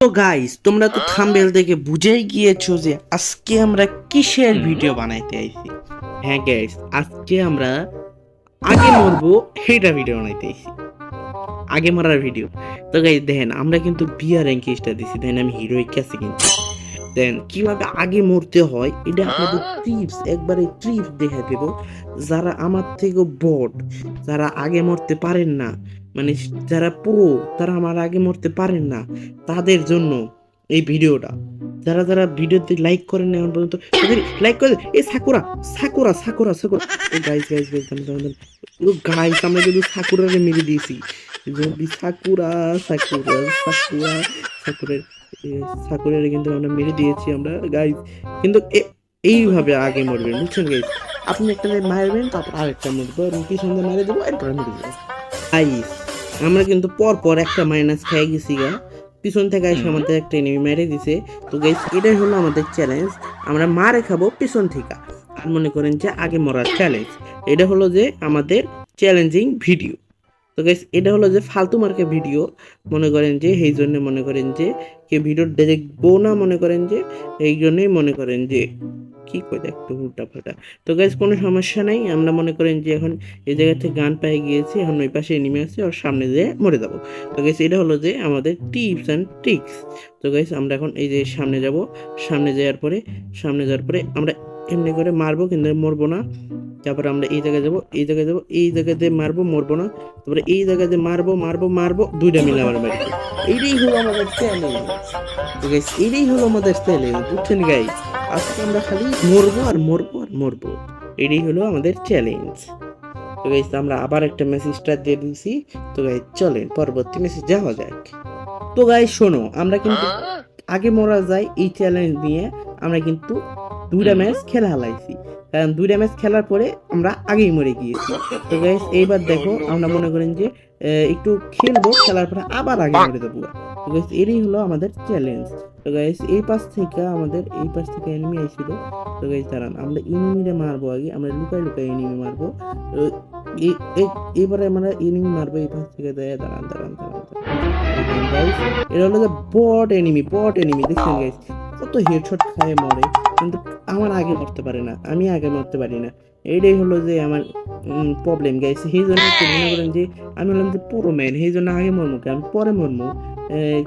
তো গাইস তোমরা তো থাম্বেল দেখে বুঝেই গিয়েছো যে আজকে আমরা কিসের ভিডিও বানাইতে আইছি। হ্যাঁ গাইস আজকে আমরা আগে মরবো সেটা ভিডিও বানাইতে আইছি। আগে মরার ভিডিও তো গাইস দেখেন আমরা কিন্তু বিয়ার র্যাঙ্কিংটা দিছি। দেখেন আমি হিরোইক কাছে কিন্তু। দেন কীভাবে আগে মরতে হয় এটা আপনাদের ট্রিপস একবারে ট্রিপস দেখা দেব। যারা আমার থেকে বড যারা আগে মরতে পারেন না মানে যারা পুরো তারা আমার আগে মরতে পারেন না তাদের জন্য এই ভিডিওটা। যারা যারা ভিডিওতে লাইক করেন না এখন পর্যন্ত লাইক করে এই Sakura Sakura Sakura Sakura. Guys guys guys আমরা কিন্তু সাকুরারে মেরে দিয়েছি। যদি সাকুরা সাকুরা সাকুরা সাকুরের সাকুরের কিন্তু আমরা মেরে দিয়েছি আমরা গাইস কিন্তু এইভাবে আগে মরবেন বুঝছেন গাইস আপনি একটা মারবেন তারপর আরেকটা মরবো এবং পিছন দিয়ে মেরে দেবো এরপরে মেরে দেবো। গাইস আমরা কিন্তু পর পর একটা মাইনাস খেয়ে গেছি গা। পিছন থেকে এসে আমাদের একটা এনিমি মেরে দিছে। তো গাইস এটাই হলো আমাদের চ্যালেঞ্জ আমরা মারে খাব পিছন থেকে। আর মনে করেন যে আগে মরার চ্যালেঞ্জ এটা হলো যে আমাদের চ্যালেঞ্জিং ভিডিও তো গাইস এটা হলো যে ফালতু মার্কে ভিডিও মনে করেন যে এই জন্য মনে করেন যে, কে ভিডিও দেখব না মনে করেন যে, এই জন্যই মনে করেন যে, কি করে একটু উল্টা ফাল্টা তো গাইস কোনো সমস্যা নাই। আমরা মনে করেন যে, এখন এই জায়গা থেকে গান পেয়ে গিয়েছি, এখন ওই পাশে নেমে আসছি ওর সামনে যেয়ে মরে যাব। তো গাইস এটা হলো যে, আমাদের টিপস অ্যান্ড ট্রিক্স তো গাইস আমরা এখন এই যে সামনে যাব, সামনে যাওয়ার পরে, সামনে যাওয়ার পরে আমরা এমনি করে মারবো কিন্তু মরবো না। তারপরে আমরা এই জায়গায় যাব এই জায়গায় যাব এই জায়গাতে মারবো মরবো না। তারপরে এই জায়গাতে মারবো মারবো মারবো দুইটা মিলে আমার বাড়িতে এইটাই হলো আমাদের চ্যালেঞ্জ তো গাইস এইটাই হলো আমাদের চ্যালেঞ্জ বুঝছেন গাই আজকে আমরা খালি মরবো আর মরবো আর মরবো। এটাই হলো আমাদের চ্যালেঞ্জ তো গাইস আমরা আবার একটা মেসেজটা দিয়ে দিয়েছি। তো গাইস চলেন পরবর্তী মেসেজ যাওয়া যাক। তো গাইস শোনো আমরা কিন্তু আগে মরা যায় এই চ্যালেঞ্জ নিয়ে আমরা কিন্তু দুইটা ম্যাচ খেলা হালাইছি কারণ দুইটা ম্যাচ খেলার পরে আমরা আগেই মরে গিয়েছি। তো গাইস এইবার দেখো আমরা মনে করেন যে একটু খেলব খেলার পরে আবার আগে মরে যাব। তো গাইস এরই হলো আমাদের চ্যালেঞ্জ তো গাইস এই পাশ থেকে আমাদের এই পাশ থেকে এনিমি আইছিল। তো গাইস দাঁড়ান আমরা এনিমিরে মারবো আগে আমরা লুকাই লুকাই এনিমি মারবো। এবারে আমরা এনিমি মারবো এই পাশ থেকে দেয় দাঁড়ান দাঁড়ান দাঁড়ান। এটা হলো যে বট এনিমি বট এনিমি দেখছেন গাইস কত হেডশট খায় মরে, কিন্তু আমার আগে মরতে পারে না, আমি আগে মরতে পারি না। এইটাই হলো যে আমার প্রবলেম গাইস সেই জন্য মনে করেন যে, আমি হলাম যে পুরো ম্যান সেই জন্য আগে মরমু কি? আমি পরে মরমু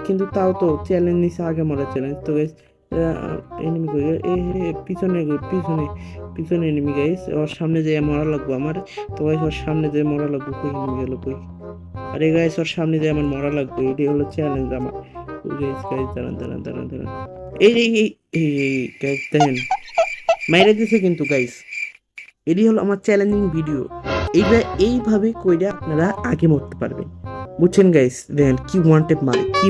কিন্তু তাও তো চ্যালেঞ্জ নিছে, আগে মরার চ্যালেঞ্জ তো গাইস এনিমি কই? এ পিছনে পিছনে পিছনে এনিমি গাইস ওর সামনে যে মরা লাগবো আমার, তো গাইস ওর সামনে যে মরা লাগবো কই? এনিমি গেল কই? আরে গাইস ওর সামনে যে আমার মরা লাগবে, এটাই হলো চ্যালেঞ্জ আমার। গাইস গাইস দাঁড়ান দাঁড়ান দাঁড়ান দাঁড়ান। এই এই এই দেখেন। মাইরে দিছে কিন্তু এটি হলো আমার চ্যালেঞ্জিং ভিডিও এইটা এইভাবে কইরা আপনারা আগে মরতে পারবেন। বুঝছেন দেখেন, কি মারে কি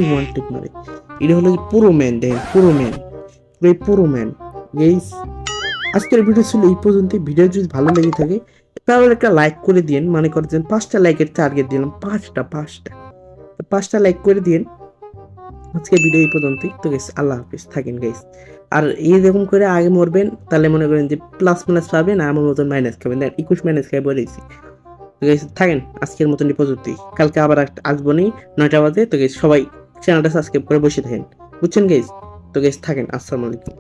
মারে। এটা হলো পুরো ম্যান দেখেন, পুরো ম্যান পুরো পুরো ম্যান গাইস আজকের ভিডিও ছিল এই পর্যন্ত ভিডিও যদি ভালো লেগে থাকে, তাহলে একটা লাইক করে দিন মনে করছেন পাঁচটা লাইকের টার্গেট দিলাম, পাঁচটা পাঁচটা। পাঁচটা লাইক করে দিন আজকে ভিডিও এই পর্যন্তই। তো গেস আল্লাহ হাফিজ, থাকেন গাইস আর এই রকম করে আগে মরবেন, তাহলে মনে করেন যে প্লাস মাইনাস পাবেন, আর আমার মতন মাইনাস খাবেন। দেখ, একুশ মাইনাস খাই বলেছি তো গাইস থাকেন, আজকের মতন এই পর্যন্তই। কালকে আবার আসব নি নয়টা বাজে। তো গাইস সবাই চ্যানেলটা সাবস্ক্রাইব করে বসে থাকেন। বুঝছেন গাইস তো গাইস থাকেন, আসসালামু আলাইকুম।